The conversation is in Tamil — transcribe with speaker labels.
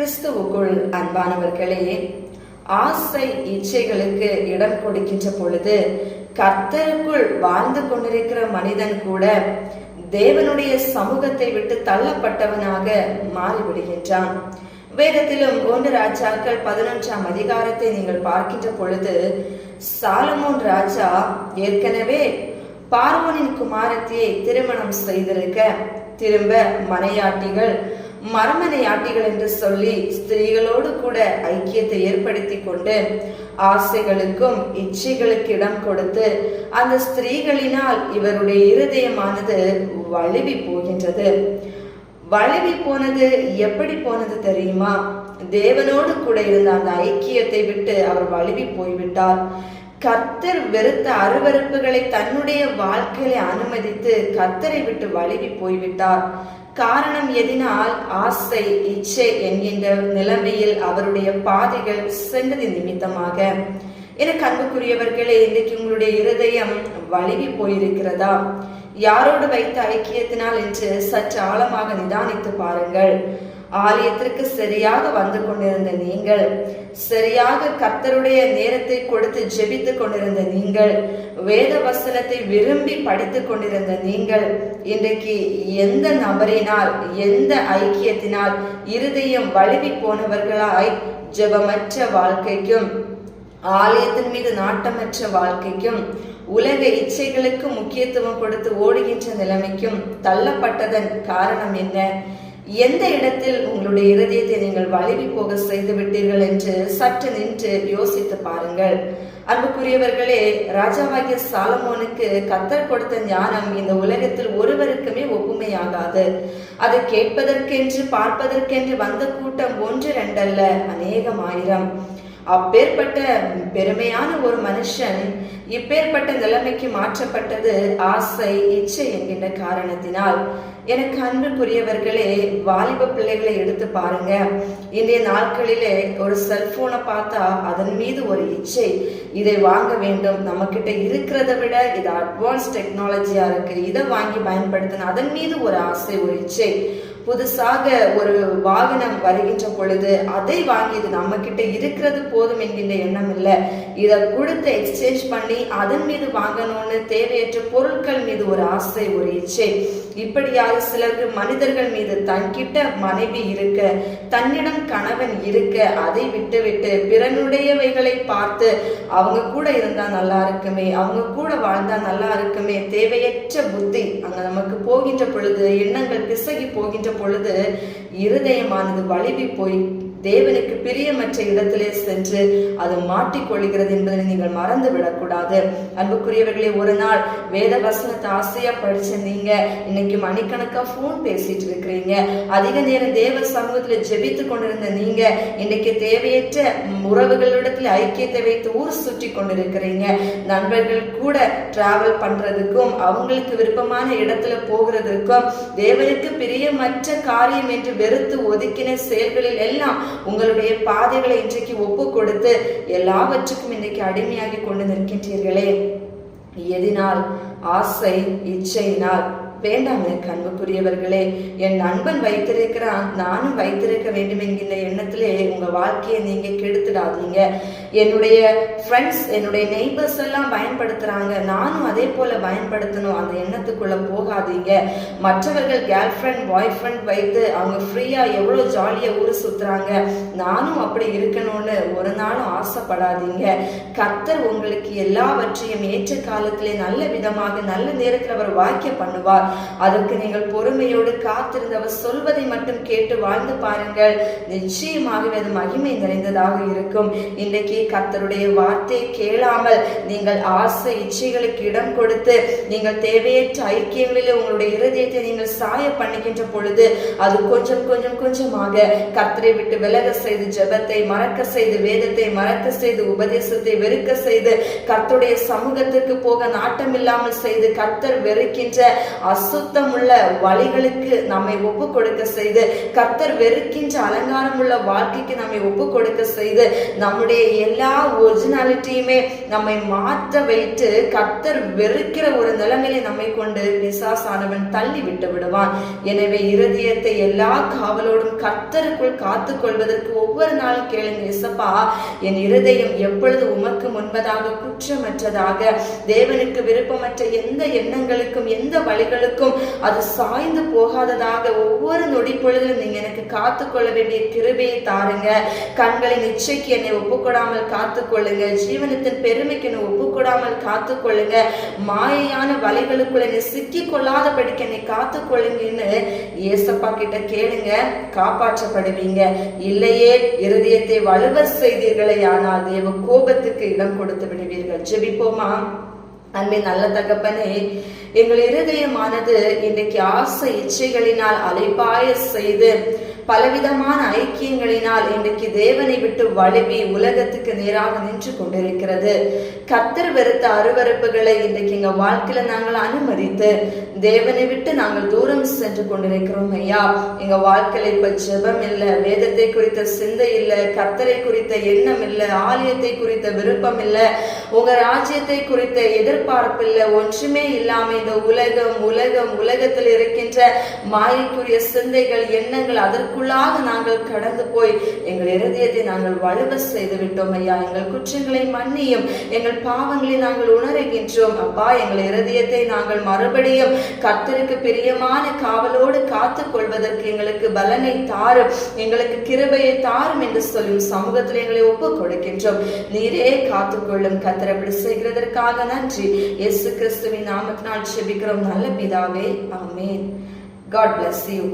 Speaker 1: கிறிஸ்துவுக்குள் அன்பானவர்களே ஆசை இச்சைகளுக்கு இடம் கொடுக்கின்ற பொழுது கர்த்தருக்குள் வாழ்ந்து கொண்டிருக்கிற மனிதன் கூட தேவனுடைய சமூகத்தை விட்டு தள்ளப்பட்டவனாக மாறிவிடுகின்றான். வேதத்திலும் ஒன்று ராஜாக்கள் பதினொன்றாம் அதிகாரத்தை நீங்கள் பார்க்கின்ற பொழுது சாலமோன் ராஜா ஏற்கனவே பார்வோனின் குமாரத்தியை திருமணம் செய்திருக்க திரும்ப மனையாட்டிகள் மரமனையாட்டிகள் என்று சொல்லி ஸ்திரீகளோடு கூட ஐக்கியத்தை ஏற்படுத்தி கொண்டு ஆசைகளுக்கும் இச்சைகளுக்கு இடம் கொடுத்து அந்த ஸ்திரீகளினால் இவருடைய இருதயமானது வழுவி போகின்றது. வழுவி போனது எப்படி போனது தெரியுமா? தேவனோடு கூட இருந்த அந்த ஐக்கியத்தை விட்டு அவர் வழுவி போய்விட்டார். கத்தர் வெறுத்த அருவருப்புகளை தன்னுடைய வாழ்க்கையில அனுமதித்து கத்தரை விட்டு வழுவி போய்விட்டார். காரணம் எதினால் ஆசை இச்சை என்கின்ற நிலைமையில் அவருடைய பாதைகள் சென்றது நிமித்தமாக. எனக்கு அன்புக்குரியவர்களே இன்றைக்கு உங்களுடைய இருதயம் வழுவி போயிருக்கிறதா? யாரோடு வைத்த ஐக்கியத்தினால் என்று சற்று ஆழமாக நிதானித்து பாருங்கள். ஆலயத்திற்கு சரியாக வந்து கொண்டிருந்த நீங்கள் சரியாக கர்த்தருடைய நேரத்தை கொடுத்து ஜெபித்து கொண்டிருந்த நீங்கள் வேத வசனத்தை விரும்பி படித்து கொண்டிருந்த நீங்கள் இன்றைக்கு எந்த நபரினால் எந்த ஐக்கியத்தினால் இருதயம் வழுவி போனவர்களாய் ஜெபமற்ற வாழ்க்கைக்கும் ஆலயத்தின் மீது நாட்டமற்ற வாழ்க்கைக்கும் உலக இச்சைகளுக்கு முக்கியத்துவம் கொடுத்து ஓடுகின்ற நிலைமைக்கும் தள்ளப்பட்டதன் காரணம் என்ன? எந்த இடத்தில் உங்களுடைய இருதயத்தை நீங்கள் வழுவி போக செய்து விட்டீர்கள் என்று சற்று நின்று யோசித்து பாருங்கள். அன்புக்குரியவர்களே ராஜாவாகிய சாலமோனுக்கு கத்தர் கொடுத்த ஞானம் இந்த உலகத்தில் ஒருவருக்குமே ஒப்புமையாகாது. அதை கேட்பதற்கென்று பார்ப்பதற்கென்று வந்த கூட்டம் ஒன்று ரெண்டல்ல அநேகம் ஆயிரம் அப்பேற்பட்ட பெருமையான ஒரு மனுஷன் இப்பேற்பட்ட நிலைமைக்கு மாற்றப்பட்டது ஆசை இச்சை என்கின்ற காரணத்தினால். எனக்கு அன்புக்குரியவர்களே வாலிப பிள்ளைகளை எடுத்து பாருங்க. இன்றைய நாட்களிலே ஒரு செல்போனை பார்த்தா அதன் மீது ஒரு இச்சை. இதை வாங்க வேண்டும். நம்ம கிட்ட இருக்கிறத விட இது அட்வான்ஸ் டெக்னாலஜியா இருக்கு. இதை வாங்கி பயன்படுத்தணும் அதன் மீது ஒரு ஆசை ஒரு இச்சை. புதுசாக ஒரு வாகனம் வருகின்ற பொழுது அதை வாங்கி இது நம்ம கிட்ட இருக்கிறது போதும் என்கின்ற எண்ணம் இல்லை. இதை கொடுத்து எக்ஸ்சேஞ்ச் பண்ணி அதன் மீது வாங்கணும்னு தேவையற்ற பொருட்கள் மீது ஒரு ஆசை ஒரு இச்சை இப்படியாக சிலருக்கு மனிதர்கள் மீது தன்கிட்ட மனைவி இருக்க தன்னிடம் கணவன் இருக்க அதை விட்டுவிட்டு பிறனுடையவைகளை பார்த்து அவங்க கூட இருந்தா நல்லா இருக்குமே அவங்க கூட வாழ்ந்தா நல்லா இருக்குமே தேவையற்ற புத்தி அங்க நமக்கு போகின்ற பொழுது எண்ணங்கள் பிசகி போகின்ற பொழுது இருதயமானது வலிவி போய் தேவனுக்கு பிரியமற்ற இடத்திலே சென்று அது மாட்டிக்கொள்கிறது என்பதை நீங்கள் மறந்து விடக்கூடாது அன்புக்குரியவர்களே ஒரு நாள் வேத வசனத்தை ஆசையா படிச்ச நீங்க இன்னைக்கு மணிக்கணக்கா போன் பேசிட்டு இருக்கிறீங்க. அதிக நேரம் தேவ சமூகத்துல ஜெபித்து கொண்டிருந்த நீங்க இன்னைக்கு தேவையற்ற உறவுகளிடத்துல ஐக்கியத்தை வைத்து ஊர் சுற்றி கொண்டிருக்கிறீங்க. நண்பர்கள் கூட டிராவல் பண்றதுக்கும் அவங்களுக்கு விருப்பமான இடத்துல போகிறதுக்கும் தேவனுக்கு பிரியமற்ற காரியம் என்று வெறுத்து ஒதுக்கின செயல்களில் எல்லாம் உங்களுடைய பாதைகளை இன்றைக்கு ஒப்பு கொடுத்து எல்லாவற்றுக்கும் இன்றைக்கு அடிமையாகி கொண்டு நிற்கின்றீர்களே. எதினால் ஆசை இச்சையினால் வேண்டாம் எனக்கு அன்புக்குரியவர்களே என் நண்பன் வைத்திருக்கிறான் நானும் வைத்திருக்க வேண்டும் என்கின்ற எண்ணத்திலே உங்க வாழ்க்கையை நீங்க கெடுத்துடாதீங்க. என்னுடைய ஃப்ரெண்ட்ஸ் என்னுடைய நெய்பர்ஸ் எல்லாம் பயன்படுத்துறாங்க. நானும் அதே போல பயன்படுத்தணும். அந்த எண்ணத்துக்குள்ள போகாதீங்க. மற்றவர்கள் கேர்ள் ஃப்ரெண்ட் பாய் ஃப்ரெண்ட் வைத்து அவங்க ஃப்ரீயா எவ்வளவு ஜாலியா ஊர் சுத்துறாங்க. நானும் அப்படி இருக்கணும்னு ஒரு நாளும் ஆசைப்படாதீங்க. கர்த்தர் உங்களுக்கு எல்லாவற்றையும் ஏற்ற காலத்திலே நல்ல விதமாக நல்ல நேரத்தில் அவர் வாக்கிய பண்ணுவார். அதற்கு நீங்கள் பொறுமையோடு காத்திருந்தவர் சொல்வதை மட்டும் கேட்டு வாழ்ந்து பாருங்கள். நிச்சயமாகவே அது மகிமை நிறைந்ததாக இருக்கும். இன்றைக்கு கத்தருடைய வார்த்தையை கேளாமல் நீங்கள் ஆசை இச்சைகளுக்கு இடம் கொடுத்து நீங்கள் தேவையற்ற ஐக்கியங்களில் உங்களுடைய இருதயத்தை நீங்கள் சாய பண்ணுகின்ற பொழுது அது கொஞ்சம் கொஞ்சம் கொஞ்சமாக கர்த்தரை விட்டு விலக செய்து ஜெபத்தை மறக்க செய்து வேதத்தை மறக்க செய்து உபதேசத்தை வெறுக்க செய்து கர்த்தருடைய சமூகத்திற்கு போக நாட்டம் இல்லாமல் செய்து கர்த்தர் வெறுக்கின்ற அசுத்தம் உள்ள வழிகளுக்கு நம்மை ஒப்பு கொடுக்க செய்து கர்த்தர் வெறுக்கின்ற அலங்காரம் உள்ள வாழ்க்கைக்கு நம்மை ஒப்பு கொடுக்க செய்து நம்முடைய எல்லா ஒரிஜினாலிட்டியுமே நம்மை மாற்ற வைத்து கர்த்தர் வெறுக்கிற ஒரு நிலைமையை நம்மை கொண்டு பிசாசானவன் தள்ளி விட்டு விடுவான். எனவே இருதயத்தை எல்லா காவலோடும் கர்த்தருக்குள் காத்துக் கொள்வதற்கு ஒவ்வொரு நாளும் கேளுங்க இசப்பா என் இருதயம் எப்பொழுது உமக்கு முன்பதாக குற்றமற்றதாக தேவனுக்கு விருப்பமற்ற எந்த எண்ணங்களுக்கும் எந்த வழிகளுக்கும் அது சாய்ந்து போகாததாக ஒவ்வொரு நொடி பொழுதிலும் நீங்க எனக்கு காத்துக்கொள்ள வேண்டிய கிருபையை தாருங்க. கண்களின் இச்சைக்கு என்னை ஒப்புக்கொடாமல் காத்துக்கொள்ளுங்க ஜீவனத்தின் பெருமைக்கு என்னை ஒப்புக்கொடாமல் காத்துக்கொள்ளுங்க மாயையான வலைகளுக்குள்ள என்னை சிக்கி கொள்ளாதபடிக்கு என்னை காத்துக்கொள்ளுங்கன்னு ஏசப்பா கிட்ட கேளுங்க. காப்பாற்றப்படுவீங்க. இல்லையே இருதயத்தை வலுவர் செய்தீர்களே ஆனால் தேவ கோபத்துக்கு இடம் கொடுத்து விடுவீர்கள். ஜெபிப்போமா? அன்பே நல்ல தகப்பனே எங்கள் இருதயமானது இன்றைக்கு ஆசை இச்சைகளினால் அலைப்பாய செய்து பலவிதமான ஐக்கியங்களினால் இன்றைக்கு தேவனை விட்டு வழுவி உலகத்துக்கு நேராக நின்று கொண்டிருக்கிறது. கத்தர் வெறுத்த அருவறுப்புகளை இன்றைக்கு எங்க வாழ்க்கையில நாங்கள் அனுமதித்து தேவனை விட்டு நாங்கள் தூரம் சென்று கொண்டிருக்கிறோம் ஐயா. எங்க வாழ்க்கையில இப்ப ஜெபம் இல்லை வேதத்தை குறித்த சிந்தை இல்லை கர்த்தரை குறித்த எண்ணம் இல்லை ஆலயத்தை குறித்த விருப்பம் இல்லை உங்க ராஜ்யத்தை குறித்த எதிர்பார்ப்பு இல்லை ஒன்றுமே இல்லாமல் இந்த உலகம் உலகம் உலகத்தில் இருக்கின்ற மாயக்குரிய சிந்தைகள் எண்ணங்கள் அதற்குள்ளாக நாங்கள் கடந்து போய் எங்கள் இருதயத்தை நாங்கள் வலுவ செய்து விட்டோம் ஐயா. எங்கள் குற்றங்களை மன்னியும். எங்கள் பாவங்களை நாங்கள் உணர்கின்றோம். அப்பா எங்கள் இருதயத்தை நாங்கள் மறுபடியும் கர்த்தருக்கு பிரியமான காவலோடு காத்து கொள்வதற்கு எங்களுக்கு பலனை தாரும். எங்களுக்கு கிருபையை தாரும் என்று சொல்லும் சமூகத்தில் எங்களை ஒப்பு கொடுக்கின்றோம். நீரே காத்துக்கொள்ளும் கத்திரப்படி செய்கிறதற்காக நன்றி. இயேசு கிறிஸ்துவின் நாமத்தினால் વિશે વિક્રમ નાલ ને પીદાવે આમેન ગોડ બ્લેસ યુ